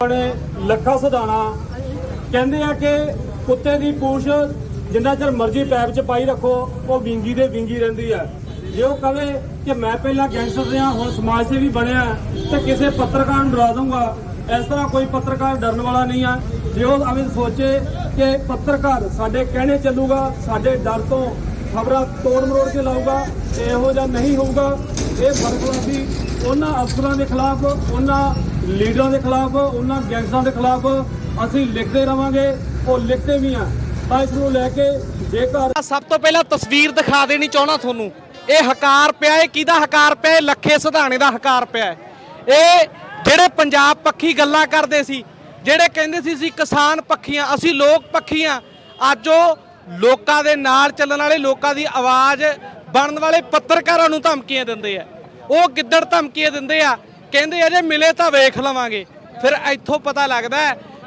ਬਣੇ ਲੱਖਾ ਸਧਾਣਾ ਕਹਿੰਦੇ ਆ ਕਿ ਕੁੱਤੇ ਦੀ ਪੂਛ ਜਿੰਨਾ ਚਿਰ ਮਰਜ਼ੀ ਪੈਪ 'ਚ ਪਾਈ ਰੱਖੋ, ਉਹ ਵਿੰਗੀ ਦੇ ਵਿੰਗੀ ਰਹਿੰਦੀ ਆ। ਜੇ ਉਹ ਕਵੇ ਕਿ ਮੈਂ ਪਹਿਲਾਂ ਗੈਂਗਸਟਰ ਰਿਹਾ, ਹੁਣ ਸਮਾਜ ਸੇਵੀ ਬਣਿਆ, ਤੇ ਕਿਸੇ ਪੱਤਰਕਾਰ ਨੂੰ ਡਰਾ ਦੂੰਗਾ ਇਸ ਤਰ੍ਹਾਂ ਕੋਈ ਪੱਤਰਕਾਰ ਡਰਨ ਵਾਲਾ ਨਹੀਂ ਆ। ਜੇ ਉਹ ਐਵੇਂ ਸੋਚੇ ਕਿ ਪੱਤਰਕਾਰ ਸਾਡੇ ਕਹਿਣੇ ਚੱਲੂਗਾ, ਸਾਡੇ ਡਰ ਤੋਂ ਖਬਰਾਂ ਤੋੜ ਮਰੋੜ ਕੇ ਲਾਊਗਾ ਇਹੋ ਜਿਹਾ ਨਹੀਂ ਹੋਊਗਾ। ਇਹ ਬਰਖਲਾਫੀ ਉਹਨਾਂ ਅਫਸਰਾਂ ਦੇ ਖਿਲਾਫ, ਉਹਨਾਂ ਲੀਡਰਾਂ ਦੇ ਖਿਲਾਫ, ਉਹਨਾਂ ਗੈਂਗਸਟਰਾਂ ਦੇ ਖਿਲਾਫ ਅਸੀਂ ਲਿਖਦੇ ਰਵਾਂਗੇ, ਉਹ ਲਿਖਦੇ ਵੀ ਆ। ਤਾਂ ਇਸ ਨੂੰ ਲੈ ਕੇ ਜੇਕਰ ਸਭ ਤੋਂ ਪਹਿਲਾਂ ਤਸਵੀਰ ਦਿਖਾ ਦੇਣੀ ਚਾਹਣਾ ਤੁਹਾਨੂੰ। ਇਹ ਹਕਾਰ ਪਿਆ, ਇਹ ਕਿਹਦਾ ਹਕਾਰ ਪਿਆ? ਇਹ ਲੱਖੇ ਸਿਧਾਣੇ ਦਾ ਹਕਾਰ ਪਿਆ ਹੈ। ਇਹ ਜਿਹੜੇ ਪੰਜਾਬ ਪੱਖੀ ਗੱਲਾਂ ਕਰਦੇ ਸੀ, ਜਿਹੜੇ ਕਹਿੰਦੇ ਸੀ, ਅਸੀਂ ਕਿਸਾਨ ਪੱਖੀਆਂ ਅਸੀਂ ਲੋਕ ਪੱਖੀਆਂ ਅੱਜ ਉਹ ਲੋਕਾਂ ਦੇ ਨਾਲ ਚੱਲਣ ਵਾਲੇ, ਲੋਕਾਂ ਦੀ ਆਵਾਜ਼ ਬਣਨ ਵਾਲੇ ਪੱਤਰਕਾਰਾਂ ਨੂੰ ਧਮਕੀਆਂ ਦਿੰਦੇ ਆ। ਉਹ ਗਿੱਦੜ ਧਮਕੀਆਂ ਦਿੰਦੇ ਆ ਕਹਿੰਦੇ ਆ, ਜੇ ਮਿਲੇ ਤਾਂ ਵੇਖ ਲਵਾਂਗੇ। ਫਿਰ ਇੱਥੋਂ ਪਤਾ ਲੱਗਦਾ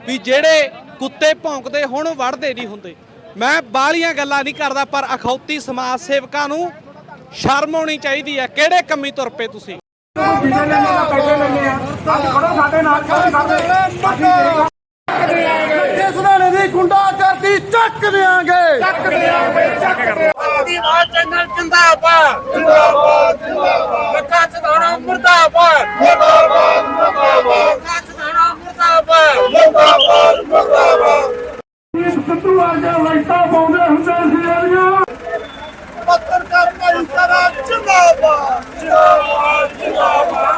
ਵੀ ਜਿਹੜੇ ਕੁੱਤੇ ਭੌਂਕਦੇ ਹੁਣ ਵੜਦੇ ਨਹੀਂ ਹੁੰਦੇ। ਮੈਂ ਬਾਹਲੀਆਂ ਗੱਲਾਂ ਨਹੀਂ ਕਰਦਾ, ਪਰ ਅਖੌਤੀ ਸਮਾਜ ਸੇਵਕਾਂ ਨੂੰ ਸ਼ਰਮ ਆਉਣੀ ਚਾਹੀਦੀ ਹੈ। ਕਿਹੜੇ ਕੰਮੀ ਤੁਰ ਪਏ ਤੁਸੀਂ? ਜਿਸ ਨਾਲੇ ਦੀ ਗੁੰਡਾ ਕਰਦੀ ਚੱਕ ਦਿਆਂਗੇ ਚੱਕ ਆਦੀਵਾਸ ਚੈਨਲ ਜਿੰਦਾਬਾਦ। ਜਿੰਦਾਬਾਦ ਜਿੰਦਾਬਾਦ। ਲੱਖਾ ਚਦਾਣਾ ਮੁਰਦਾਬਾਦ। ਮੁਰਦਾਬਾਦ ਮੁਰਦਾਬਾਦ ਲੱਖਾ ਚਦਾਣਾ ਮੁਰਦਾਬਾਦ। ਮੁਰਦਾਬਾਦ ਮੁਰਦਾਬਾਦ ਸਿੱਧੂ ਵਰਗੇ ਲਾਈਟਾਂ ਪਾਉਂਦੇ ਹੁੰਦੇ ਸੀ ਇਹਦੀਆਂ ਪੱਤਰਕਾਰ ਭਾਈਚਾਰਾ ਜਿੰਦਾਬਾਦ ਜਿੰਦਾਬਾਦ ਜਿੰਦਾਬਾਦ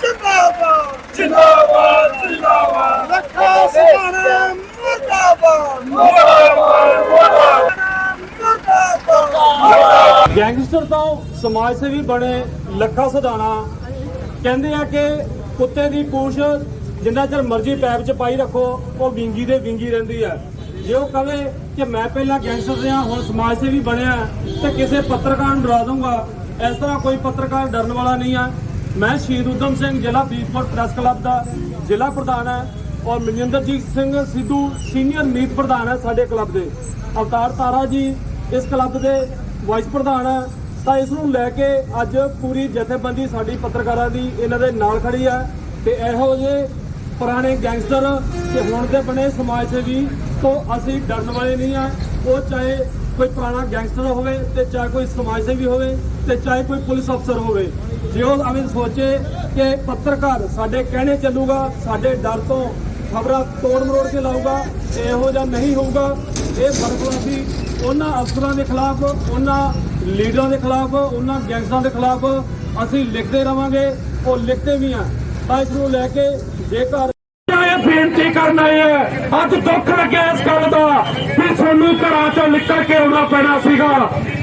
ਜਿੰਦਾਬਾਦ ਜਿੰਦਾਬਾਦ ਜਿੰਦਾਬਾਦ ਲੱਖਾ ਚਦਾਣਾ ਮੁਰਦਾਬਾਦ ਮੁਰਦਾਬਾਦ ਮੁਰਦਾਬਾਦ ਗੈਂਗਸਟਰ ਤੋਂ ਸਮਾਜ ਸੇਵੀ ਬਣੇ ਲੱਖਾ ਸਧਾਣਾ ਕਹਿੰਦੇ ਆ ਕਿ ਕੁੱਤੇ ਦੀ ਪੂਛ ਜਿੰਨਾ ਚਿਰ ਮਰਜ਼ੀ ਪੈਪ 'ਚ ਪਾਈ ਰੱਖੋ, ਉਹ ਵਿੰਗੀ ਦੇ ਵਿੰਗੀ ਰਹਿੰਦੀ ਆ। ਜੇ ਉਹ ਕਵੇ ਕਿ ਮੈਂ ਪਹਿਲਾਂ ਗੈਂਗਸਟਰ ਰਿਹਾ, ਹੁਣ ਸਮਾਜ ਸੇਵੀ ਬਣਿਆ, ਤੇ ਕਿਸੇ ਪੱਤਰਕਾਰ ਨੂੰ ਡਰਾ ਦੂੰਗਾ ਇਸ ਤਰ੍ਹਾਂ ਕੋਈ ਪੱਤਰਕਾਰ ਡਰਨ ਵਾਲਾ ਨਹੀਂ ਆ। ਮੈਂ ਸ਼ਹੀਦ ਉਦਮ ਸਿੰਘ ਜ਼ਿਲ੍ਹਾ ਫਰੀਦਕੋਟ ਪ੍ਰੈਸ ਕਲੱਬ ਦਾ ਜ਼ਿਲ੍ਹਾ ਪ੍ਰਧਾਨ ਹੈ ਔਰ ਮਨਿੰਦਰਜੀਤ ਸਿੰਘ ਸਿੱਧੂ ਸੀਨੀਅਰ ਮੀਤ ਪ੍ਰਧਾਨ ਹੈ ਸਾਡੇ ਕਲੱਬ ਦੇ। ਅਵਤਾਰ ਤਾਰਾ ਜੀ ਇਸ ਕਲੱਬ ਦੇ ਵਾਈਸ ਪ੍ਰਧਾਨ ਹੈ, ਤਾਂ ਇਸ ਨੂੰ ਲੈ ਕੇ ਅੱਜ ਪੂਰੀ ਜਥੇਬੰਦੀ ਸਾਡੀ ਪੱਤਰਕਾਰਾਂ ਦੀ ਇਹਨਾਂ ਦੇ ਨਾਲ ਖੜੀ ਹੈ ਤੇ ਇਹੋ ਜਿਹੇ ਪੁਰਾਣੇ ਗੈਂਗਸਟਰ ਤੇ ਹੁਣ ਦੇ ਬਣੇ ਸਮਾਜ ਸੇਵੀ ਤੋਂ ਅਸੀਂ ਡਰਨ ਵਾਲੇ ਨਹੀਂ ਆ ਉਹ ਚਾਹੇ ਕੋਈ ਪੁਰਾਣਾ ਗੈਂਗਸਟਰ ਹੋਵੇ ਤੇ ਚਾਹੇ ਕੋਈ ਸਮਾਜ ਸੇਵੀ ਹੋਵੇ ਤੇ ਚਾਹੇ ਕੋਈ ਪੁਲਿਸ ਅਫਸਰ ਹੋਵੇ। ਜੇ ਉਹ ਐਵੇਂ ਸੋਚੇ ਕਿ ਪੱਤਰਕਾਰ ਸਾਡੇ ਕਹਿਣੇ ਚੱਲੂਗਾ, ਸਾਡੇ ਡਰ ਤੋਂ ਖਬਰਾਂ ਤੋੜ ਮਰੋੜ ਕੇ ਲਾਊਗਾ ਇਹੋ ਜਿਹਾ ਨਹੀਂ ਹੋਊਗਾ। ਇਹ ਬਰਖਲਾਫੀ ਉਹਨਾਂ ਅਫਸਰਾਂ ਦੇ ਖਿਲਾਫ, ਉਹਨਾਂ ਲੀਡਰਾਂ ਦੇ ਖਿਲਾਫ, ਉਹਨਾਂ ਗੈਂਗਸਟਰਾਂ ਦੇ ਖਿਲਾਫ ਅਸੀਂ ਲਿਖਦੇ ਰਵਾਂਗੇ, ਉਹ ਲਿਖਦੇ ਵੀ ਆ ਤਾਂ ਇਸ ਨੂੰ ਲੈ ਕੇ ਜੇਕਰ ਇਹ ਬੇਨਤੀ ਕਰਨ ਆਏ ਹੈ ਅੱਜ ਦੁੱਖ ਲੱਗਿਆ ਇਸ ਗੱਲ ਦਾ ਵੀ ਸਾਨੂੰ ਘਰਾਂ ਚੋਂ ਨਿਕਲ ਕੇ ਆਉਣਾ ਪੈਣਾ ਸੀਗਾ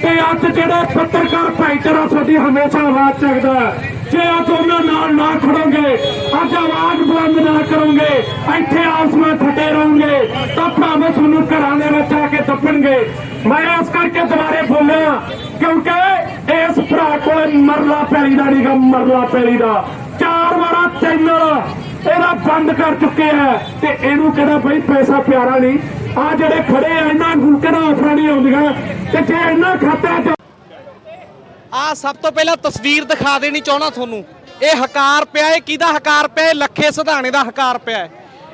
ਤੇ ਅੱਜ ਜਿਹੜੇ ਪੱਤਰਕਾਰ ਭਾਈਚਾਰਾ ਸਾਡੀ ਹਮੇਸ਼ਾ ਆਵਾਜ਼ ਚੱਕਦਾ ਹੈ। ਜੇ ਅੱਜ ਉਹਨਾਂ ਨਾਲ ਨਾ ਖੜੋਗੇ। ਅੱਜ ਆਵਾਜ਼ ਬੁਲੰਦ ਨਾ ਕਰੋਗੇ। ਇੱਥੇ ਆਪਸ ਠੱਡੇ ਰਹੋਗੇ। ਤਾਂ ਭਾਵੇਂ ਤੁਹਾਨੂੰ ਘਰਾਂ ਦੇ ਵਿੱਚ ਆ ਕੇ ਦੱਬਣਗੇ। ਮੈਂ ਇਸ ਕਰਕੇ ਦੁਬਾਰੇ ਬੋਲਿਆ, ਕਿਉਂਕਿ ਇਸ ਭਰਾ ਕੋਲ ਮਰਲਾ ਪੈਲੀ ਦਾ ਨਹੀਂਗਾ ਮਰਲਾ ਪੈਲੀ ਦਾ। ਚਾਰ ਵਾਰਾ ਚੈਨਲ ਇਹਦਾ ਬੰਦ ਕਰ ਚੁੱਕੇ ਆ। ਤੇ ਇਹਨੂੰ ਕਹਿੰਦਾ ਬਈ ਪੈਸਾ ਪਿਆਰਾ ਨਹੀਂ। ਆ ਜਿਹੜੇ ਖੜੇ ਆ, ਇਹਨਾਂ ਨੂੰ ਕਿਹੜਾ ਆਫਰਾਂ ਨਹੀਂ ਆਉਂਦੀਆਂ? ਤੇ ਜੇ ਇਹਨਾਂ ਖਾਤਿਆਂ 'ਚ ਆ ਸਭ ਤੋਂ ਪਹਿਲਾਂ ਤਸਵੀਰ ਦਿਖਾ ਦੇਣੀ ਚਾਹਣਾ ਤੁਹਾਨੂੰ। ਇਹ ਹਕਾਰ ਪਿਆ ਹੈ ਕਿਹਦਾ ਹਕਾਰ ਪਿਆ? ਇਹ ਲੱਖੇ ਸਿਧਾਣੇ ਦਾ ਹਕਾਰ ਪਿਆ ਹੈ।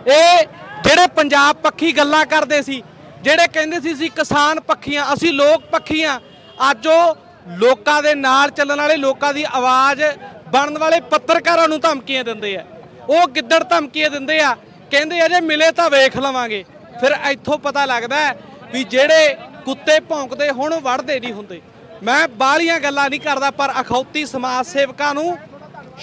ਇਹ ਜਿਹੜੇ ਪੰਜਾਬ ਪੱਖੀ ਗੱਲਾਂ ਕਰਦੇ ਸੀ, ਜਿਹੜੇ ਕਹਿੰਦੇ ਸੀ, ਅਸੀਂ ਕਿਸਾਨ ਪੱਖੀਆਂ ਅਸੀਂ ਲੋਕ ਪੱਖੀਆਂ ਅੱਜ ਉਹ ਲੋਕਾਂ ਦੇ ਨਾਲ ਚੱਲਣ ਵਾਲੇ, ਲੋਕਾਂ ਦੀ ਆਵਾਜ਼ ਬਣਨ ਵਾਲੇ ਪੱਤਰਕਾਰਾਂ ਨੂੰ ਧਮਕੀਆਂ ਦਿੰਦੇ ਆ। ਉਹ ਗਿੱਦੜ ਧਮਕੀਆਂ ਦਿੰਦੇ ਆ, ਕਹਿੰਦੇ ਆ ਜੇ ਮਿਲੇ ਤਾਂ ਵੇਖ ਲਵਾਂਗੇ। ਫਿਰ ਇੱਥੋਂ ਪਤਾ ਲੱਗਦਾ ਵੀ ਜਿਹੜੇ ਕੁੱਤੇ ਭੌਂਕਦੇ ਹੁਣ, ਵੜਦੇ ਨਹੀਂ ਹੁੰਦੇ। ਮੈਂ ਬਾਹਲੀਆਂ ਗੱਲਾਂ ਨਹੀਂ ਕਰਦਾ ਪਰ ਅਖੌਤੀ ਸਮਾਜ ਸੇਵਕਾਂ ਨੂੰ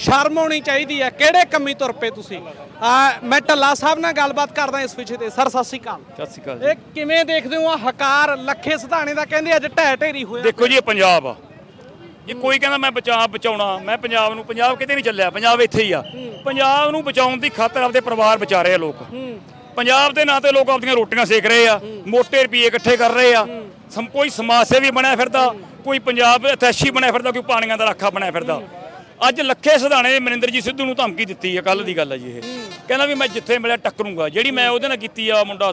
ਸ਼ਰਮ ਆਉਣੀ ਚਾਹੀਦੀ ਹੈ। ਕਿਹੜੇ ਕੰਮੀ ਤੁਰ ਪਏ ਤੁਸੀਂ? ਆ ਮੈਂ ਢੱਲਾ ਸਾਹਿਬ ਨਾਲ ਗੱਲਬਾਤ ਕਰਦਾ ਇਸ ਵਿਸ਼ੇ ਤੇ। ਸਰ ਸਤਿ ਸ਼੍ਰੀ ਅਕਾਲ। ਸਤਿ ਸ਼੍ਰੀ ਅਕਾਲ ਇਹ ਕਿਵੇਂ ਦੇਖਦੇ ਹੋ? ਆ ਹਕਾਰ ਲੱਖੇ ਸਿਧਾਣੇ ਦਾ ਕਹਿੰਦੇ ਅੱਜ ਢਹਿ ਢੇਰੀ ਹੋਇਆ ਦੇਖੋ ਜੀ ਇਹ ਪੰਜਾਬ ਆ। ਜੇ ਕੋਈ ਕਹਿੰਦਾ ਮੈਂ ਬਚਾ ਬਚਾਉਣਾ ਮੈਂ ਪੰਜਾਬ ਨੂੰ ਪੰਜਾਬ ਕਿਤੇ ਨਹੀਂ ਚੱਲਿਆ ਪੰਜਾਬ ਇੱਥੇ ਹੀ ਆ। ਪੰਜਾਬ ਨੂੰ ਬਚਾਉਣ ਦੀ ਖਾਤਰ ਆਪਦੇ ਪਰਿਵਾਰ ਬਚਾ ਰਹੇ ਆ ਲੋਕ। ਪੰਜਾਬ ਦੇ ਨਾਂ ਤੇ ਲੋਕ ਆਪਦੀਆਂ ਰੋਟੀਆਂ ਸੇਕ ਰਹੇ ਆ ਮੋਟੇ ਰੁਪਏ ਇਕੱਠੇ ਕਰ ਰਹੇ ਆ। ਸਮ ਕੋਈ ਸਮਾਜ ਸੇਵੀ ਬਣਿਆ ਫਿਰਦਾ। ਕੋਈ ਪੰਜਾਬ ਅਥੈਸ਼ੀ ਬਣਿਆ ਫਿਰਦਾ ਕੋਈ ਪਾਣੀਆਂ ਦਾ ਰਾਖਾ ਬਣਿਆ ਫਿਰਦਾ। ਅੱਜ ਲੱਖੇ ਸਿਧਾਣੇ ਮਨਿੰਦਰਜੀਤ ਸਿੱਧੂ ਨੂੰ ਧਮਕੀ ਦਿੱਤੀ ਹੈ ਕੱਲ ਦੀ ਗੱਲ ਹੈ ਜੀ ਇਹ। ਕਹਿੰਦਾ ਵੀ ਮੈਂ ਜਿੱਥੇ ਮਿਲਿਆ ਟੱਕਰੂੰਗਾ। ਜਿਹੜੀ ਮੈਂ ਉਹਦੇ ਨਾਲ ਕੀਤੀ ਆ ਮੁੰਡਾ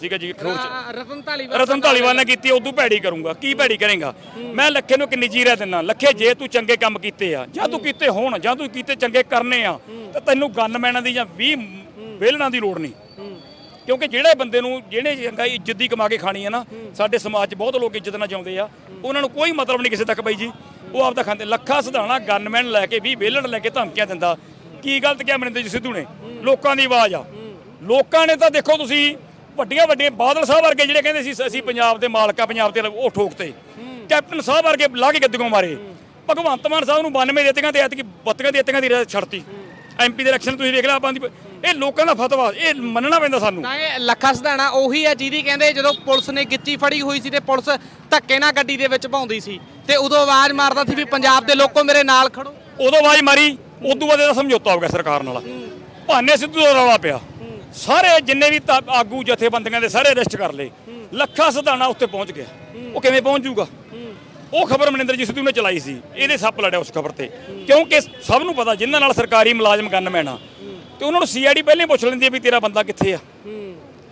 ਠੀਕ ਹੈ ਜੀ ਖਰੋਚ ਰਤਨ ਧਾਲੀਵਾਲ ਰਤਨ ਧਾਲੀਵਾਲ ਨੇ ਕੀਤੀ ਉਦੋਂ ਭੈੜੀ ਕਰੂੰਗਾ। ਕੀ ਭੈੜੀ ਕਰੇਗਾ? ਮੈਂ ਲੱਖੇ ਨੂੰ ਕਿੰਨੀ ਚੀਰਾ ਦਿੰਦਾ। ਲੱਖੇ ਜੇ ਤੂੰ ਚੰਗੇ ਕੰਮ ਕੀਤੇ ਆ ਜਾਂ ਤੂੰ ਕੀਤੇ ਹੋਣ ਜਾਂ ਤੂੰ ਕੀਤੇ ਚੰਗੇ ਕਰਨੇ ਆ ਤਾਂ ਤੈਨੂੰ ਗਨਮੈਨਾਂ ਦੀ ਜਾਂ 20 ਵੇਲਣਾ ਦੀ ਲੋੜ ਨਹੀਂ। ਕਿਉਂਕਿ ਜਿਹੜੇ ਬੰਦੇ ਨੂੰ ਜਿਹੜੇ ਚੰਗਾ ਇੱਜ਼ਤ ਦੀ ਕਮਾ ਕੇ ਖਾਣੀ ਹੈ ਨਾ ਸਾਡੇ ਸਮਾਜ 'ਚ ਬਹੁਤ ਲੋਕ ਇੱਜ਼ਤ ਨਾਲ ਚਾਹੁੰਦੇ ਆ। ਉਹਨਾਂ ਨੂੰ ਕੋਈ ਮਤਲਬ ਨਹੀਂ ਕਿਸੇ ਤੱਕ ਬਾਈ ਜੀ। ਉਹ ਆਪਦਾ ਖਾਂਦੇ ਲੱਖਾ ਸਿਧਾਣਾ ਗਨਮੈਨ ਲੈ ਕੇ 20 ਵੇਲੜ ਲੈ ਕੇ ਧਮਕੀਆਂ ਦਿੰਦਾ। ਕੀ ਗਲਤ ਕਿਹਾ ਮਨਿੰਦਰ ਜੀ ਸਿੱਧੂ ਨੇ? ਲੋਕਾਂ ਦੀ ਆਵਾਜ਼ ਆ। ਲੋਕਾਂ ਨੇ ਤਾਂ ਦੇਖੋ ਤੁਸੀਂ ਵੱਡੀਆਂ ਵੱਡੀਆਂ ਬਾਦਲ ਸਾਹਿਬ ਵਰਗੇ ਜਿਹੜੇ ਕਹਿੰਦੇ ਸੀ ਅਸੀਂ ਪੰਜਾਬ ਦੇ ਮਾਲਕ ਆ ਪੰਜਾਬ ਤੇ ਉਹ ਠੋਕਤੇ ਕੈਪਟਨ ਸਾਹਿਬ ਵਰਗੇ ਲਾ ਕੇ ਗੱਦੀਆਂ ਮਾਰੇ। ਭਗਵੰਤ ਮਾਨ ਸਾਹਿਬ ਨੂੰ 92 ਦਿੱਤੀਆਂ ਤੇ ਐਤਕੀ 32 ਦਿੱਤੀਆਂ ਦੀ ਛੜਤੀ। ਐਮਪੀ ਦੇ ਇਲੈਕਸ਼ਨ ਤੁਸੀਂ ਵੇਖ ਲਿਆ ਆਪਾਂ ਦੀ ਇਹ ਲੋਕਾਂ ਦਾ ਫਤਵਾ ਇਹ ਮੰਨਣਾ ਪੈਂਦਾ ਸਾਨੂੰ। ਤਾਂ ਇਹ ਲੱਖਾ ਸਿਧਾਣਾ ਉਹੀ ਹੈ ਜਿਹਦੀ ਕਹਿੰਦੇ ਜਦੋਂ ਪੁਲਿਸ ਨੇ ਗਿੱਚੀ ਫੜੀ ਹੋਈ ਸੀ ਤੇ ਪੁਲਿਸ ਧੱਕੇ ਨਾਲ ਗੱਡੀ ਦੇ ਵਿੱਚ ਪਾਉਂਦੀ ਸੀ ਤੇ ਉਦੋਂ ਆਵਾਜ਼ ਮਾਰਦਾ ਸੀ ਵੀ ਪੰਜਾਬ ਦੇ ਲੋਕੋ ਮੇਰੇ ਨਾਲ ਖੜੋ। ਉਦੋਂ ਆਵਾਜ਼ ਮਾਰੀ ਉਦੋਂ ਬਾਅਦ ਇਹਦਾ ਸਮਝੌਤਾ ਹੋ ਗਿਆ ਸਰਕਾਰ ਨਾਲ। ਭਾਨੇ ਸਿੱਧੂ ਦਾ ਰੌਲਾ ਪਿਆ। ਸਾਰੇ ਜਿੰਨੇ ਵੀ ਆਗੂ ਜਥੇਬੰਦੀਆਂ ਦੇ ਸਾਰੇ ਅਰੈਸਟ ਕਰ ਲਏ। ਲੱਖਾ ਸਿਧਾਣਾ ਉੱਤੇ ਪਹੁੰਚ ਗਿਆ। ਉਹ ਕਿਵੇਂ ਪਹੁੰਚ ਜਾਊਗਾ? ਉਹ ਖਬਰ ਮਨਿੰਦਰ ਜੀ ਸਿੱਧੂ ਨੇ ਚਲਾਈ ਸੀ। ਇਹਦੇ ਸੱਪ ਲੜਿਆ ਉਸ ਖਬਰ ਤੇ। ਕਿਉਂਕਿ ਸਭ ਨੂੰ ਪਤਾ ਜਿਨ੍ਹਾਂ ਨਾਲ ਸਰਕਾਰੀ ਮੁਲਾਜ਼ਮ ਗਨਮੈਨ ਆ ਤੇ ਉਹਨਾਂ ਨੂੰ ਸੀਆਈਡੀ ਪਹਿਲਾਂ ਹੀ ਪੁੱਛ ਲੈਂਦੀ ਹੈ ਵੀ ਤੇਰਾ ਬੰਦਾ ਕਿੱਥੇ ਆ?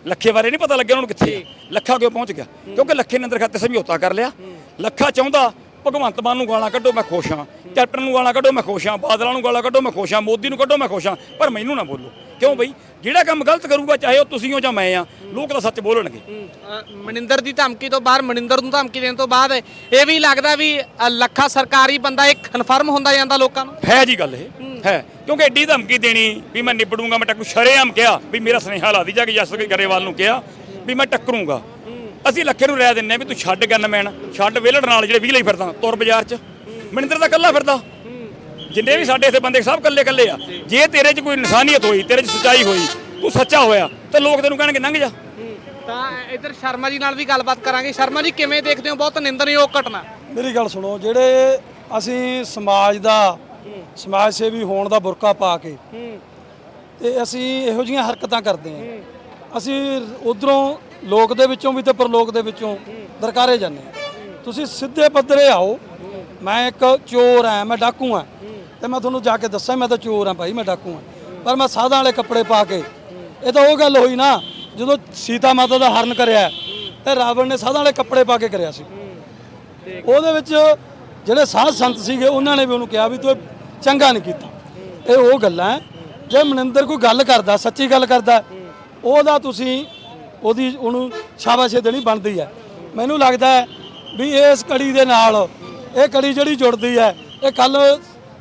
ਲੱਖੇ ਬਾਰੇ ਨਹੀਂ ਪਤਾ ਲੱਗਿਆ ਉਹਨਾਂ ਨੂੰ ਕਿੱਥੇ ਆ। ਲੱਖਾ ਕਿਉਂ ਪਹੁੰਚ ਗਿਆ? ਕਿਉਂਕਿ ਲੱਖੇ ਨੇ ਅੰਦਰ ਖਾਤੇ ਸਮਝੌਤਾ ਕਰ ਲਿਆ। ਲੱਖਾ ਚਾਹੁੰਦਾ ਭਗਵੰਤ ਮਾਨ ਨੂੰ ਗਾਲਾਂ ਕੱਢੋ ਮੈਂ ਖੁਸ਼ ਹਾਂ। ਕੈਪਟਨ ਨੂੰ ਗਾਲਾਂ ਕੱਢੋ ਮੈਂ ਖੁਸ਼ ਹਾਂ। ਬਾਦਲਾਂ ਨੂੰ ਗਾਲਾਂ ਕੱਢੋ ਮੈਂ ਖੁਸ਼ ਹਾਂ। ਮੋਦੀ ਨੂੰ ਕੱਢੋ ਮੈਂ ਖੁਸ਼ ਹਾਂ। ਪਰ ਮੈਨੂੰ ਨਾ ਬੋਲੋ। ਕਿਉਂ ਬਈ? ਜਿਹੜਾ ਕੰਮ ਗਲਤ ਕਰੂਗਾ ਚਾਹੇ ਉਹ ਤੁਸੀਂ ਹੋ ਜਾਂ ਮੈਂ ਆ ਲੋਕ ਤਾਂ ਸੱਚ ਬੋਲਣਗੇ। ਮਨਿੰਦਰ ਦੀ ਧਮਕੀ ਤੋਂ ਬਾਅਦ ਮਨਿੰਦਰ ਨੂੰ ਧਮਕੀ ਦੇਣ ਤੋਂ ਬਾਅਦ ਇਹ ਵੀ ਲੱਗਦਾ ਵੀ ਲੱਖਾ ਸਰਕਾਰੀ ਬੰਦਾ ਇੱਕ ਕਨਫਰਮ ਹੁੰਦਾ ਜਾਂਦਾ ਲੋਕਾਂ ਨੂੰ। ਹੈ ਜੀ ਗੱਲ ਇਹ। ਹੈ। ਕਿਉਂਕਿ ਐਡੀ ਧਮਕੀ ਦੇਣੀ ਵੀ ਮੈਂ ਨਿਬੜੂੰਗਾ ਮੈਂ ਟੱਕੂ ਸ਼ਰੇਆਮ ਕਿਹਾ ਵੀ ਮੇਰਾ ਸੁਨੇਹਾ ਲਾ ਦੀ ਜਾ ਕੇ ਜਸ ਗਰੇਵਾਲ ਨੂੰ ਕਿਹਾ ਵੀ ਮੈਂ ਟੱਕਰੂੰਗਾ। ਅਸੀਂ ਲੱਖੇ ਨੂੰ ਰਹਿ ਦਿੰਨੇ ਆ ਵੀ ਤੂੰ ਛੱਡ ਗਨਮੈਨ ਛੱਡ ਵੇਲੜ ਨਾਲ ਜਿਹੜੇ 20 ਲਈ ਫਿਰਦਾ ਤੁਰ ਬਾਜ਼ਾਰ 'ਚ। ਮਨਿੰਦਰ ਤਾਂ ਇਕੱਲਾ ਫਿਰਦਾ। ਜਿੰਨੇ ਵੀ ਸਾਡੇ ਇੱਥੇ ਬੰਦੇ ਸਭ ਇਕੱਲੇ ਇਕੱਲੇ ਆ। ਜੇ ਤੇਰੇ 'ਚ ਕੋਈ ਇਨਸਾਨੀਅਤ ਹੋਈ ਤੇਰੇ 'ਚ ਸੱਚਾਈ ਹੋਈ ਤੂੰ ਸੱਚਾ ਹੋਇਆ ਤੇ ਲੋਕ ਤੈਨੂੰ ਕਹਿਣਗੇ ਲੰਘ ਜਾ। ਤਾਂ ਇੱਧਰ ਸ਼ਰਮਾ ਜੀ ਨਾਲ ਵੀ ਗੱਲਬਾਤ ਕਰਾਂਗੇ। ਸ਼ਰਮਾ ਜੀ ਕਿਵੇਂ ਦੇਖਦੇ ਹੋ? ਬਹੁਤ ਨਿੰਦਣਯੋਗ ਘਟਨਾ। ਮੇਰੀ ਗੱਲ ਸੁਣੋ ਜਿਹੜੇ ਅਸੀਂ ਸਮਾਜ ਦਾ ਸਮਾਜ ਸੇਵੀ ਹੋਣ ਦਾ ਬੁਰਕਾ ਪਾ ਕੇ। ਤੇ ਅਸੀਂ ਇਹੋ ਜਿਹੀਆਂ ਹਰਕਤਾਂ ਕਰਦੇ ਹਾਂ। ਅਸੀਂ ਉਧਰੋਂ ਲੋਕ ਦੇ ਵਿੱਚੋਂ ਵੀ ਤੇ ਪਰਲੋਕ ਦੇ ਵਿੱਚੋਂ ਦਰਕਾਰੇ ਜਾਂਦੇ ਹਾਂ। ਤੁਸੀਂ ਸਿੱਧੇ ਪੱਧਰੇ ਆਓ। ਮੈਂ ਇੱਕ ਚੋਰ ਆ ਮੈਂ ਡਾਕੂ ਆ ਤੇ ਮੈਂ ਤੁਹਾਨੂੰ ਜਾ ਕੇ ਦੱਸਾਂ ਮੈਂ ਤਾਂ ਚੋਰ ਆ ਭਾਈ ਮੈਂ ਡਾਕੂ ਆ ਪਰ ਮੈਂ ਸਾਧਾਂ ਵਾਲੇ ਕੱਪੜੇ ਪਾ ਕੇ। ਇਹ ਤਾਂ ਉਹ ਗੱਲ ਹੋਈ ਨਾ ਜਦੋਂ ਸੀਤਾ ਮਾਤਾ ਦਾ ਹਰਨ ਕਰਿਆ ਤੇ ਰਾਵਣ ਨੇ ਸਾਧਾਂ ਵਾਲੇ ਕੱਪੜੇ ਪਾ ਕੇ ਕਰਿਆ ਸੀ। ਉਹਦੇ ਵਿੱਚ ਜਿਹੜੇ ਸਾਧ ਸੰਤ ਸੀਗੇ ਉਹਨਾਂ ਨੇ ਵੀ ਉਹਨੂੰ ਕਿਹਾ ਵੀ ਤੂੰ ਚੰਗਾ ਨਹੀਂ ਕੀਤਾ। ਇਹ ਉਹ ਗੱਲਾਂ ਹੈ। ਜੇ ਮਨਿੰਦਰ ਕੋਈ ਗੱਲ ਕਰਦਾ, ਸੱਚੀ ਗੱਲ ਕਰਦਾ, ਉਹਦਾ ਤੁਸੀਂ, ਉਹਦੀ ਉਹਨੂੰ ਸ਼ਾਬਾਸ਼ੇ ਦੇਣੀ ਬਣਦੀ ਹੈ ਮੈਨੂੰ ਲੱਗਦਾ ਹੈ ਵੀ ਇਸ ਕੜੀ ਦੇ ਨਾਲ, ਇਹ ਕੜੀ ਜਿਹੜੀ ਜੁੜਦੀ ਹੈ ਇਹ ਕੱਲ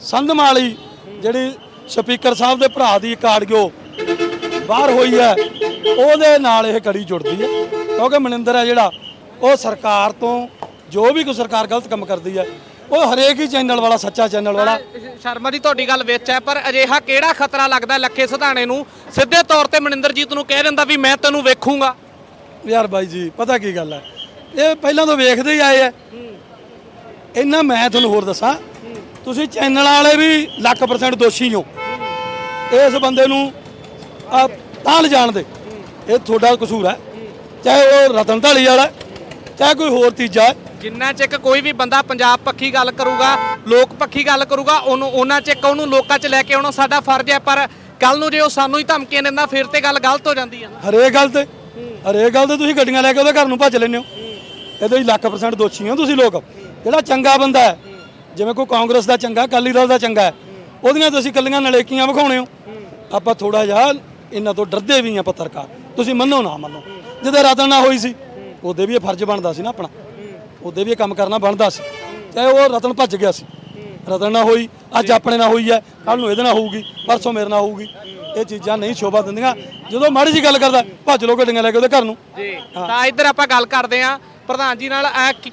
ਸੰਧਮਾਲੀ ਜਿਹੜੀ ਸਪੀਕਰ ਸਾਹਿਬ ਦੇ ਭਰਾ ਦੀ ਕਾਰਡਿਓ ਬਾਹਰ ਹੋਈ ਹੈ ਉਹਦੇ ਨਾਲ ਇਹ ਕੜੀ ਜੁੜਦੀ ਹੈ ਕਿਉਂਕਿ ਮਨਿੰਦਰ ਹੈ ਜਿਹੜਾ, ਉਹ ਸਰਕਾਰ ਤੋਂ ਜੋ ਵੀ ਕੋਈ ਸਰਕਾਰ ਗਲਤ ਕੰਮ ਕਰਦੀ ਹੈ ਉਹ ਹਰੇਕ ਹੀ ਚੈਨਲ ਵਾਲਾ ਸੱਚਾ ਚੈਨਲ ਵਾਲਾ। ਸ਼ਰਮਾ ਜੀ ਤੁਹਾਡੀ ਗੱਲ ਵਿੱਚ ਹੈ ਪਰ ਅਜਿਹਾ ਕਿਹੜਾ ਖਤਰਾ ਲੱਗਦਾ ਲੱਖੇ ਸਿਧਾਣੇ ਨੂੰ? ਸਿੱਧੇ ਤੌਰ ਤੇ ਮਨਿੰਦਰਜੀਤ ਨੂੰ ਕਹਿ ਦਿੰਦਾ ਵੀ ਮੈਂ ਤੈਨੂੰ ਵੇਖੂੰਗਾ। ਯਾਰ ਬਾਈ ਜੀ ਪਤਾ ਕੀ ਗੱਲ ਹੈ ਇਹ ਪਹਿਲਾਂ ਤੋਂ ਵੇਖਦੇ ਹੀ ਆਏ ਆ। ਇੰਨਾ ਮੈਂ ਤੁਹਾਨੂੰ ਹੋਰ ਦੱਸਾਂ ਤੁਸੀਂ ਚੈਨਲ ਵਾਲੇ ਵੀ ਲੱਖ ਪਰਸੈਂਟ ਦੋਸ਼ੀ ਹੋ। ਇਸ ਬੰਦੇ ਨੂੰ ਆ ਤਾਂ ਲਿਜਾਣ ਦੇ। ਇਹ ਤੁਹਾਡਾ ਕਸੂਰ ਹੈ ਚਾਹੇ ਉਹ ਰਤਨ ਢਾਲੀ ਵਾਲਾ ਚਾਹੇ ਕੋਈ ਹੋਰ ਤੀਜਾ ਹੈ। ਜਿੰਨਾ ਚਿਕ ਕੋਈ ਵੀ ਬੰਦਾ ਪੰਜਾਬ ਪੱਖੀ ਗੱਲ ਕਰੂਗਾ, ਲੋਕ ਪੱਖੀ ਗੱਲ ਕਰੂਗਾ, ਉਹਨੂੰ ਉਹਨਾਂ ਚਿਕ ਉਹਨੂੰ ਲੋਕਾਂ 'ਚ ਲੈ ਕੇ ਆਉਣਾ ਸਾਡਾ ਫਰਜ਼ ਹੈ, ਪਰ ਕੱਲ ਨੂੰ ਜੇ ਉਹ ਸਾਨੂੰ ਹੀ ਧਮਕੀਆਂ ਦਿੰਦਾ, ਫਿਰ ਤੇ ਗੱਲ ਗਲਤ ਹੋ ਜਾਂਦੀ ਹੈ ਨਾ। ਹਰੇਕ ਗੱਲ ਤੇ ਹਰੇਕ ਗੱਲ ਤੇ ਤੁਸੀਂ ਗੱਡੀਆਂ ਲੈ ਕੇ ਉਹਦੇ ਘਰ ਨੂੰ ਭੱਜ ਲੈਂਦੇ ਹੋ। ਇਹਦੇ ਹੀ ਲੱਖ ਪਰਸੈਂਟ ਦੋਸ਼ੀ ਹੋ ਤੁਸੀਂ ਲੋਕ। ਜਿਹੜਾ ਚੰਗਾ ਬੰਦਾ ਹੈ, ਜਿਵੇਂ ਕੋਈ ਕਾਂਗਰਸ ਦਾ ਚੰਗਾ, ਅਕਾਲੀ ਦਲ ਦਾ ਚੰਗਾ ਹੈ, ਉਹਦੀਆਂ ਤੁਸੀਂ ਕੱਲੀਆਂ ਨਲੇਕੀਆਂ ਵਿਖਾਉਣੇ ਹੋ। ਆਪਾਂ ਥੋੜਾ ਜਿਹਾ ਇਹਨਾਂ ਤੋਂ ਡਰਦੇ ਵੀ ਆ ਪੱਤਰਕਾਰ। ਤੁਸੀਂ ਮੰਨੋ ਨਾ ਮੰਨੋ। ਜਦੋਂ ਰਤਨ ਨਾ ਹੋਈ ਸੀ, ਉਹਦੇ ਵੀ ਇਹ ਫਰਜ਼ ਬਣਦਾ ਸੀ ਨਾ ਆਪਣਾ। ਉਹਦੇ ਵੀ ਇਹ ਕੰਮ ਕਰਨਾ ਬਣਦਾ ਸੀ। ਚਾਹੇ ਉਹ ਰਤਨ ਭੱਜ ਗਿਆ ਸੀ। ਰਤਨ ਨਾ ਹੋਈ ਅੱਜ ਆਪਣੇ ਨਾਲ ਹੋਈ ਹੈ। ਕੱਲ ਨੂੰ ਇਹਦੇ ਨਾਲ ਹੋਊਗੀ ਪਰਸੋਂ ਮੇਰੇ ਨਾਲ ਹੋਊਗੀ। ਇਹ ਚੀਜ਼ਾਂ ਨਹੀਂ ਸ਼ੋਭਾ ਦਿੰਦੀਆਂ। ਜਦੋਂ ਮਾੜੀ ਜੀ ਗੱਲ ਕਰਦਾ ਭੱਜ ਲੋ ਗੱਡੀਆਂ ਲੈ ਕੇ ਉਹਦੇ ਘਰ ਨੂੰ। ਜੀ। ਤਾਂ ਇੱਧਰ ਆਪਾਂ ਗੱਲ ਕਰਦੇ ਹਾਂ। ਪ੍ਰਧਾਨ ਜੀ ਨਾਲ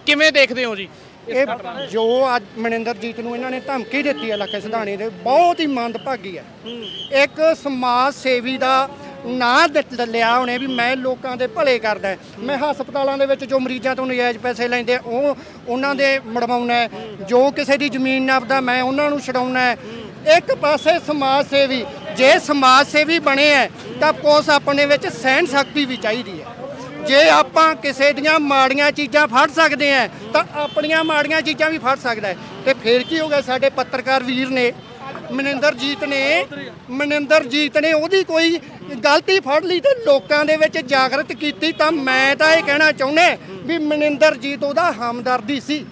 ਕਿਵੇਂ ਦੇਖਦੇ ਹੋ ਜੀ? ਇਹ ਜੋ ਅੱਜ ਮਨਿੰਦਰਜੀਤ ਨੂੰ ਇਹਨਾਂ ਨੇ ਧਮਕੀ ਦਿੱਤੀ ਹੈ ਲੱਖੇ ਸਿਧਾਣੇ ਦੇ ਬਹੁਤ ਹੀ ਮੰਦਭਾਗੀ ਹੈ। ਇੱਕ ਸਮਾਜ ਸੇਵੀ ਦਾ ਨਾਂ ਦਿੱਤ ਲਿਆ ਉਹਨੇ ਵੀ ਮੈਂ ਲੋਕਾਂ ਦੇ ਭਲੇ ਕਰਦਾ ਮੈਂ ਹਸਪਤਾਲਾਂ ਦੇ ਵਿੱਚ ਜੋ ਮਰੀਜ਼ਾਂ ਤੋਂ ਨਜਾਇਜ਼ ਪੈਸੇ ਲੈਂਦੇ ਆ, ਉਹ ਉਹਨਾਂ ਦੇ ਮੜਵਾਉਣਾ ਹੈ। ਜੋ ਕਿਸੇ ਦੀ ਜ਼ਮੀਨ ਨਾਪਦਾ ਮੈਂ ਉਹਨਾਂ ਨੂੰ ਛਡਾਉਣਾ ਹੈ। ਇੱਕ ਪਾਸੇ ਸਮਾਜ ਸੇਵੀ ਜੇ ਸਮਾਜ ਸੇਵੀ ਬਣੇ ਹੈ ਤਾਂ ਪੁਲਿਸ ਆਪਣੇ ਵਿੱਚ ਸਹਿਣ ਸ਼ਕਤੀ ਵੀ ਚਾਹੀਦੀ ਹੈ ਜੇ ਆਪਾਂ ਕਿਸੇ ਦੀਆਂ ਮਾੜੀਆਂ ਚੀਜ਼ਾਂ ਫੜ ਸਕਦੇ ਆ ਤਾਂ ਆਪਣੀਆਂ ਮਾੜੀਆਂ ਚੀਜ਼ਾਂ ਵੀ ਫੜ ਸਕਦਾ ਹੈ ਤੇ ਫਿਰ ਕੀ ਹੋ ਗਿਆ ਸਾਡੇ ਪੱਤਰਕਾਰ ਵੀਰ ਨੇ ਮਨਿੰਦਰਜੀਤ ਨੇ ਮਨਿੰਦਰਜੀਤ ਨੇ ਉਹਦੀ ਕੋਈ ਗਲਤੀ ਫੜ ਲਈ ਤੇ ਲੋਕਾਂ ਦੇ ਵਿੱਚ ਜਾਗਰਤ ਕੀਤੀ ਤਾਂ ਮੈਂ ਤਾਂ ਇਹ ਕਹਿਣਾ ਚਾਹੁੰਦਾ ਵੀ ਮਨਿੰਦਰਜੀਤ ਉਹਦਾ ਹਮਦਰਦੀ ਸੀ।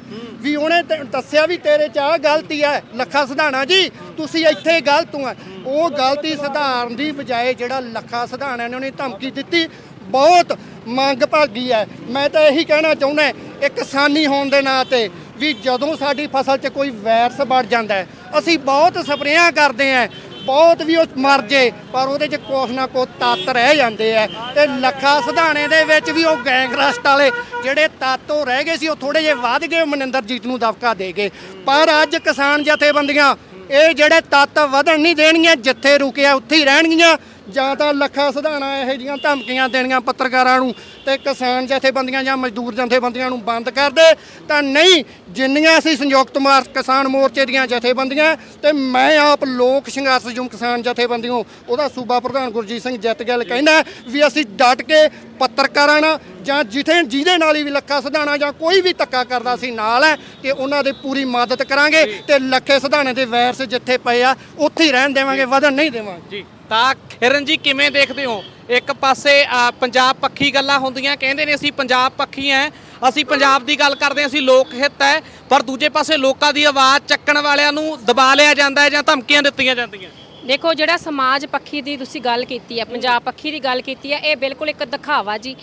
ਵੀ ਉਹਨੇ ਦੱਸਿਆ ਵੀ ਤੇਰੇ ਚ ਆਹ ਗਲਤੀ ਹੈ ਲੱਖਾ ਸਿਧਾਣਾ ਜੀ, ਤੁਸੀਂ ਇੱਥੇ ਗਲਤ ਹੋ। ਉਹ ਗਲਤੀ ਸੁਧਾਰਨ ਦੀ ਬਜਾਏ ਜਿਹੜਾ ਲੱਖਾ ਸਿਧਾਣਾ ਨੇ ਉਹਨੇ ਧਮਕੀ ਦਿੱਤੀ, ਬਹੁਤ ਮੰਗ ਭਾਗੀ ਹੈ। ਮੈਂ ਤਾਂ ਇਹੀ ਕਹਿਣਾ ਚਾਹੁੰਦਾ, ਇੱਕ ਕਿਸਾਨੀ ਹੋਣ ਦੇ ਨਾਂ ਤੇ ਵੀ ਜਦੋਂ ਸਾਡੀ ਫਸਲ 'ਚ ਕੋਈ ਵਾਇਰਸ ਵੜ ਜਾਂਦਾ ਅਸੀਂ ਬਹੁਤ ਸਪਰੇਆਂ ਕਰਦੇ ਆਂ ਬਹੁਤ ਵੀ ਉਹ ਮਰ ਜੇ, ਪਰ ਉਹਦੇ 'ਚ ਕੁਛ ਨਾ ਕੁਛ ਤੱਤ ਰਹਿ ਜਾਂਦੇ ਆ। ਤੇ ਲੱਖਾ ਸਿਧਾਣੇ ਦੇ ਵਿੱਚ ਵੀ ਉਹ ਗੈਂਗਰਸਟ ਵਾਲੇ ਜਿਹੜੇ ਤੱਤ ਉਹ ਰਹਿ ਗਏ ਸੀ, ਉਹ ਥੋੜੇ ਜਿਹੇ ਵੱਧ ਗਏ ਮਨਿੰਦਰਜੀਤ ਨੂੰ ਦਬਕਾ ਦੇ ਗਏ। ਪਰ ਅੱਜ ਕਿਸਾਨ ਜਥੇਬੰਦੀਆਂ ਇਹ ਜਿਹੜੇ ਤੱਤ ਵਧਣ ਨਹੀਂ ਦੇਣਗੀਆਂ, ਜਿੱਥੇ ਰੁਕਿਆ ਉੱਥੇ ਹੀ ਰਹਿਣਗੀਆਂ। ਜਾਂ ਤਾਂ ਲੱਖਾ ਸਿਧਾਣਾ ਇਹੋ ਜਿਹੀਆਂ ਧਮਕੀਆਂ ਦੇਣੀਆਂ ਪੱਤਰਕਾਰਾਂ ਨੂੰ ਤੇ ਕਿਸਾਨ ਜਥੇਬੰਦੀਆਂ ਜਾਂ ਮਜ਼ਦੂਰ ਜਥੇਬੰਦੀਆਂ ਨੂੰ ਬੰਦ ਕਰ ਦੇ। ਤਾਂ ਨਹੀਂ, ਜਿੰਨੀਆਂ ਅਸੀਂ ਸੰਯੁਕਤ ਮਾਰ, ਕਿਸਾਨ ਮੋਰਚੇ ਦੀਆਂ ਜਥੇਬੰਦੀਆਂ ਤੇ ਮੈਂ ਆਪ ਲੋਕ ਸੰਘਰਸ਼ ਜੁਮ ਕਿਸਾਨ ਜਥੇਬੰਦੀਆਂ, ਉਹਦਾ ਸੂਬਾ ਪ੍ਰਧਾਨ ਗੁਰਜੀਤ ਸਿੰਘ ਜੱਟ ਗੱਲ ਕਹਿੰਦਾ ਵੀ ਅਸੀਂ ਡਟ ਕੇ ਪੱਤਰਕਾਰਾਂ ਨਾਲ ਜਾਂ ਜਿਥੇ, ਜਿਹਦੇ ਨਾਲ ਹੀ ਵੀ ਲੱਖਾ ਸਿਧਾਣਾ ਜਾਂ ਕੋਈ ਵੀ ਧੱਕਾ ਕਰਦਾ ਸੀ ਨਾਲ ਹੈ ਕਿ ਉਹਨਾਂ ਦੀ ਪੂਰੀ ਮਦਦ ਕਰਾਂਗੇ ਤੇ ਲੱਖੇ ਸਿਧਾਣੇ ਦੇ ਵੈਰਸ ਜਿੱਥੇ ਪਏ ਆ, ਉੱਥੇ ਹੀ ਰਹਿਣ ਦੇਵਾਂਗੇ, ਵਧਣ ਨਹੀਂ ਦੇਵਾਂਗੇ। ਜੀ। ਤਾਂ ਖਿਰਨ ਜੀ ਕਿਵੇਂ ਦੇਖਦੇ ਹੋ? ਇੱਕ ਪਾਸੇ ਪੰਜਾਬ ਪੱਖੀ ਗੱਲਾਂ ਹੁੰਦੀਆਂ, ਕਹਿੰਦੇ ਨੇ ਅਸੀਂ ਪੰਜਾਬ ਪੱਖੀ ਐ, ਅਸੀਂ ਪੰਜਾਬ ਦੀ ਗੱਲ ਕਰਦੇ ਹਾਂ, ਅਸੀਂ ਲੋਕ ਹਿੱਤ ਹੈ ਪਰ ਦੂਜੇ ਪਾਸੇ ਲੋਕਾਂ ਦੀ ਆਵਾਜ਼ ਚੱਕਣ ਵਾਲਿਆਂ ਨੂੰ ਦਬਾ ਲਿਆ ਜਾਂਦਾ ਹੈ ਜਾਂ ਧਮਕੀਆਂ ਦਿੱਤੀਆਂ ਜਾਂਦੀਆਂ। ਦੇਖੋ ਜਿਹੜਾ ਸਮਾਜ ਪੱਖੀ ਦੀ ਤੁਸੀਂ ਗੱਲ ਕੀਤੀ ਹੈ ਪੰਜਾਬ ਪੱਖੀ ਦੀ ਗੱਲ ਕੀਤੀ ਹੈ ਇਹ ਬਿਲਕੁਲ ਇੱਕ ਦਿਖਾਵਾ ਜੀ।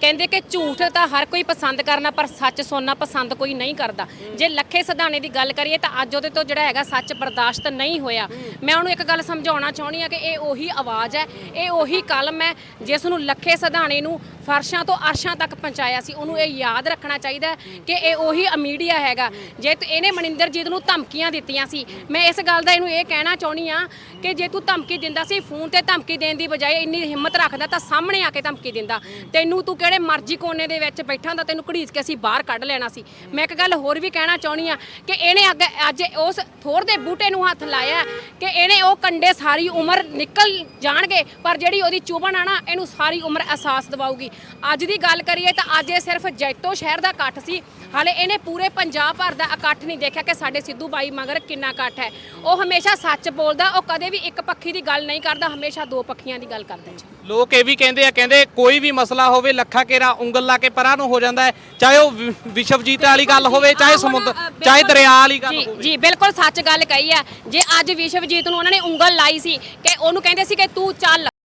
ਕਹਿੰਦੇ ਕਿ ਝੂਠ ਤਾਂ ਹਰ ਕੋਈ ਪਸੰਦ ਕਰਨਾ, ਪਰ ਸੱਚ ਸੁਣਨਾ ਪਸੰਦ ਕੋਈ ਨਹੀਂ ਕਰਦਾ। ਜੇ ਲੱਖੇ ਸਧਾਣੇ ਦੀ ਗੱਲ ਕਰੀਏ ਤਾਂ ਅੱਜ ਉਹਦੇ ਤੋਂ ਜਿਹੜਾ ਹੈਗਾ ਸੱਚ ਬਰਦਾਸ਼ਤ ਨਹੀਂ ਹੋਇਆ। ਮੈਂ ਉਹਨੂੰ ਇੱਕ ਗੱਲ ਸਮਝਾਉਣਾ ਚਾਹੁੰਦੀ ਆ ਕਿ ਇਹ ਉਹੀ ਆਵਾਜ਼ ਹੈ, ਇਹ ਉਹੀ ਕਲਮ ਹੈ, ਜਿਸ ਨੂੰ ਲੱਖੇ ਸਧਾਣੇ ਨੂੰ ਫਰਸ਼ਾਂ ਤੋਂ ਅਰਸ਼ਾਂ ਤੱਕ ਪਹੁੰਚਾਇਆ ਸੀ। ਉਹਨੂੰ ਇਹ ਯਾਦ ਰੱਖਣਾ ਚਾਹੀਦਾ ਕਿ ਇਹ ਉਹੀ ਮੀਡੀਆ ਹੈਗਾ, ਜੇ ਤੂੰ ਇਹਨੇ ਮਨਿੰਦਰਜੀਤ ਨੂੰ ਧਮਕੀਆਂ ਦਿੱਤੀਆਂ ਸੀ। ਮੈਂ ਇਸ ਗੱਲ ਦਾ ਇਹਨੂੰ ਇਹ ਕਹਿਣਾ ਚਾਹੁੰਦੀ ਆ ਕਿ ਜੇ ਤੂੰ ਧਮਕੀ ਦਿੰਦਾ ਸੀ, ਫੋਨ ਤੇ ਧਮਕੀ ਦੇਣ ਦੀ ਬਜਾਏ ਇੰਨੀ ਹਿੰਮਤ ਰੱਖਦਾ ਤਾਂ ਸਾਹਮਣੇ ਆ ਕੇ ਧਮਕੀ ਦਿੰਦਾ। ਤੈਨੂੰ ਤੂੰ ਕਿਹੜੇ ਮਰਜ਼ੀ ਕੋਨੇ ਦੇ ਵਿੱਚ ਬੈਠਾ ਹੁੰਦਾ, ਤੈਨੂੰ ਘੜੀਸ ਕੇ ਅਸੀਂ ਬਾਹਰ ਕੱਢ ਲੈਣਾ ਸੀ। ਮੈਂ ਇੱਕ ਗੱਲ ਹੋਰ ਵੀ ਕਹਿਣਾ ਚਾਹੁੰਦੀ ਆ ਕਿ ਇਹਨੇ ਅੱਗੇ ਅੱਜ ਉਸ ਥੋਰ ਦੇ ਬੂਟੇ ਨੂੰ ਹੱਥ ਲਾਇਆ ਕਿ ਇਹਨੇ ਉਹ ਕੰਡੇ ਸਾਰੀ ਉਮਰ ਨਿਕਲ ਜਾਣਗੇ, ਪਰ ਜਿਹੜੀ ਉਹਦੀ ਚੁਭਣ ਆ ਨਾ, ਇਹਨੂੰ ਸਾਰੀ ਉਮਰ ਅਹਿਸਾਸ ਦਿਵਾਊਗੀ। ਅੱਜ ਦੀ ਗੱਲ ਕਰੀਏ ਤਾਂ ਅੱਜ ਇਹ ਸਿਰਫ ਜੈਤੋ ਸ਼ਹਿਰ ਦਾ ਇਕੱਠ ਸੀ। ਹਾਲੇ ਇਹਨੇ ਪੂਰੇ ਪੰਜਾਬ ਭਰ ਦਾ ਇਕੱਠ ਨਹੀਂ ਦੇਖਿਆ ਕਿ ਸਾਡੇ ਸਿੱਧੂ ਬਾਈ ਮਗਰ ਕਿੰਨਾ ਇਕੱਠ ਹੈ। ਉਹ ਹਮੇਸ਼ਾ ਸੱਚ ਬੋਲਦਾ ਉਹ ਕਦੇ ਵੀ ਇੱਕ ਪੱਖੀ ਦੀ ਗੱਲ ਨਹੀਂ ਕਰਦਾ ਹਮੇਸ਼ਾ ਦੋ ਪੱਖੀਆਂ ਦੀ ਗੱਲ ਕਰਦਾ ਜੀ। ਲੋਕ ਇਹ ਵੀ ਕਹਿੰਦੇ ਆ ਕਹਿੰਦੇ ਕੋਈ ਵੀ ਮਸਲਾ ਹੋਵੇ ਲੱਖਾ ਕੇਰਾ ਉਂਗਲ ਲਾ ਕੇ ਪਰਾਂ ਨੂੰ ਹੋ ਜਾਂਦਾ ਹੈ। ਚਾਹੇ ਉਹ ਵਿ- ਵਿਸ਼ਵਜੀਤ ਵਾਲੀ ਗੱਲ ਹੋਵੇ ਚਾਹੇ ਸਮੁੰਦਰ ਚਾਹੇ ਦਰਿਆ ਵਾਲੀ ਗੱਲ ਜੀ ਹੋਵੇ। ਜੀ ਬਿਲਕੁਲ ਸੱਚ ਗੱਲ ਕਹੀ ਆ ਜੇ ਅੱਜ ਵਿਸ਼ਵਜੀਤ ਨੂੰ ਉਹਨਾਂ ਨੇ ਉਂਗਲ ਲਾਈ ਸੀ ਕਿ ਉਹਨੂੰ ਕਹਿੰਦੇ ਸੀ ਕਿ ਤੂੰ ਚੱਲ।